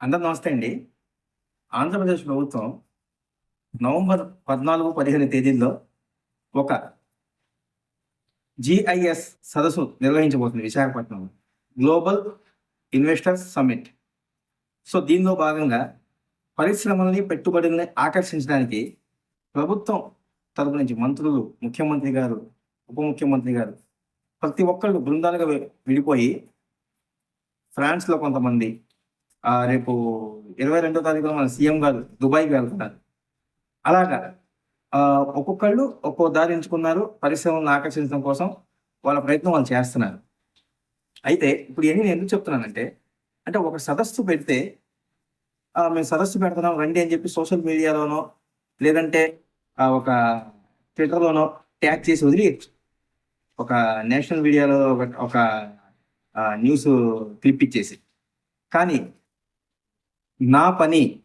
అందరు నమస్తే అండి. ఆంధ్రప్రదేశ్ ప్రభుత్వం నవంబర్ పద్నాలుగు పదిహేను తేదీల్లో ఒక జిఐఎస్ సదస్సు నిర్వహించబోతుంది విశాఖపట్నంలో. గ్లోబల్ ఇన్వెస్టర్స్ సమ్మిట్ సో దీనిలో భాగంగా పరిశ్రమల్ని పెట్టుబడుల్ని ఆకర్షించడానికి ప్రభుత్వం తరపు నుంచి మంత్రులు ముఖ్యమంత్రి గారు ఉప ముఖ్యమంత్రి గారు ప్రతి ఒక్కళ్ళు బృందాలుగా విడిపోయి ఫ్రాన్స్లో కొంతమంది రేపు ఇరవై రెండో తారీఖున మన సీఎం గారు దుబాయ్కి వెళ్తున్నారు. అలాగా ఒక్కొక్కళ్ళు ఒక్కో దారి ఎంచుకున్నారు పరిశ్రమలను ఆకర్షించడం కోసం వాళ్ళ ప్రయత్నం వాళ్ళు చేస్తున్నారు. అయితే ఇప్పుడు ఇవన్నీ నేను ఎందుకు చెప్తున్నానంటే అంటే ఒక సదస్సు పెడితే మేము సదస్సు పెడుతున్నాం రండి అని చెప్పి సోషల్ మీడియాలోనో లేదంటే ఒక ట్విట్టర్లోనో ట్యాగ్ చేసి వదిలేయచ్చు. ఒక నేషనల్ మీడియాలో ఒక ఒక న్యూస్ క్లిప్ ఇచ్చేసి. కానీ నా పని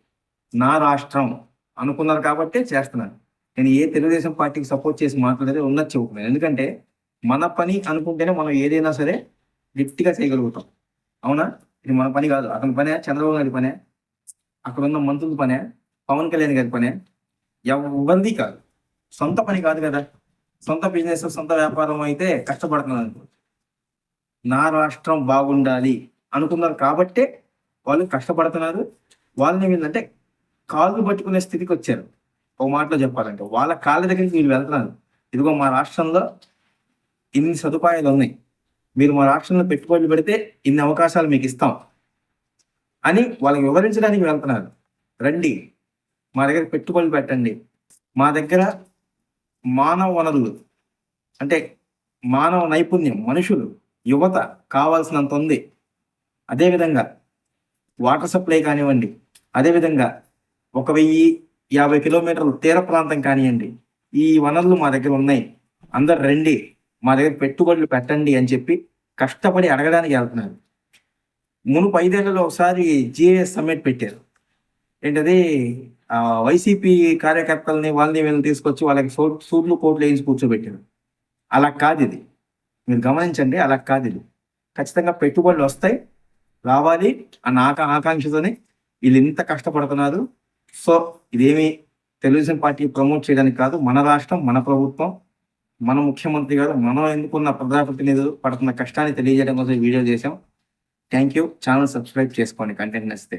నా రాష్ట్రం అనుకున్నారు కాబట్టే చేస్తున్నాను నేను ఏ తెలుగుదేశం పార్టీకి సపోర్ట్ చేసి మాట్లాడేది ఉన్నది చెప్పుకున్నాను ఎందుకంటే మన పని అనుకుంటేనే మనం ఏదైనా సరే గట్టిగా చేయగలుగుతాం. అవునా? ఇది మన పని కాదు. అతని పనే చంద్రబాబు గారి పనే అక్కడ ఉన్న మంత్రుల పనే పవన్ కళ్యాణ్ గారి పనే ఎవరిది కాదు. సొంత పని కాదు కదా. సొంత బిజినెస్ సొంత వ్యాపారం అయితే కష్టపడుతున్నాను. అనుకో నా రాష్ట్రం బాగుండాలి అనుకున్నారు కాబట్టే వాళ్ళు కష్టపడుతున్నారు. వాళ్ళని ఏంటంటే కాళ్ళు పట్టుకునే స్థితికి వచ్చారు. ఒక మాటలో చెప్పాలంటే వాళ్ళ కాళ్ళ దగ్గరికి వీళ్ళు వెళ్తున్నారు. ఇదిగో మా రాష్ట్రంలో ఇన్ని సదుపాయాలు ఉన్నాయి. మీరు మా రాష్ట్రంలో పెట్టుబడులు పెడితే ఇన్ని అవకాశాలు మీకు ఇస్తాం అని వాళ్ళకి వివరించడానికి వెళ్తున్నారు. రండి మా దగ్గర పెట్టుబడులు పెట్టండి. మా దగ్గర మానవ వనరులు అంటే మానవ నైపుణ్యం మనుషులు యువత కావాల్సినంత ఉంది. అదేవిధంగా వాటర్ సప్లై కానివ్వండి అదేవిధంగా ఒక వెయ్యి యాభై కిలోమీటర్ల తీర ప్రాంతం కానివ్వండి ఈ వనరులు మా దగ్గర ఉన్నాయి. అందరు రండి మా దగ్గర పెట్టుబడులు పెట్టండి అని చెప్పి కష్టపడి అడగడానికి వెళ్తున్నారు. మునుపు ఐదేళ్ళలో ఒకసారి జిఏఎస్ సమ్మిట్ పెట్టారు. ఏంటది? వైసీపీ కార్యకర్తల్ని వాళ్ళని వీళ్ళని తీసుకొచ్చి వాళ్ళకి సో సూట్లు కోట్లు వేయించి కూర్చోబెట్టారు. అలా కాదు ఇది. మీరు గమనించండి అలా కాదు ఇది. ఖచ్చితంగా పెట్టుబడులు వస్తాయి రావాలి. అన్న ఆకా ఆకాంక్షతోనే వీళ్ళు ఇంత కష్టపడుతున్నారు. సో ఇదేమి తెలుగుదేశం పార్టీ ప్రమోట్ చేయడానికి కాదు మన రాష్ట్రం మన ప్రభుత్వం మన ముఖ్యమంత్రి గారు మనం ఎందుకున్న ప్రజాప్రతినిధులు పడుతున్న కష్టాన్ని తెలియజేయడం కోసం వీడియో చేశాం. Thank you. ఛానల్ సబ్స్క్రైబ్ చేసుకోండి కంటెంట్ నచ్చితే.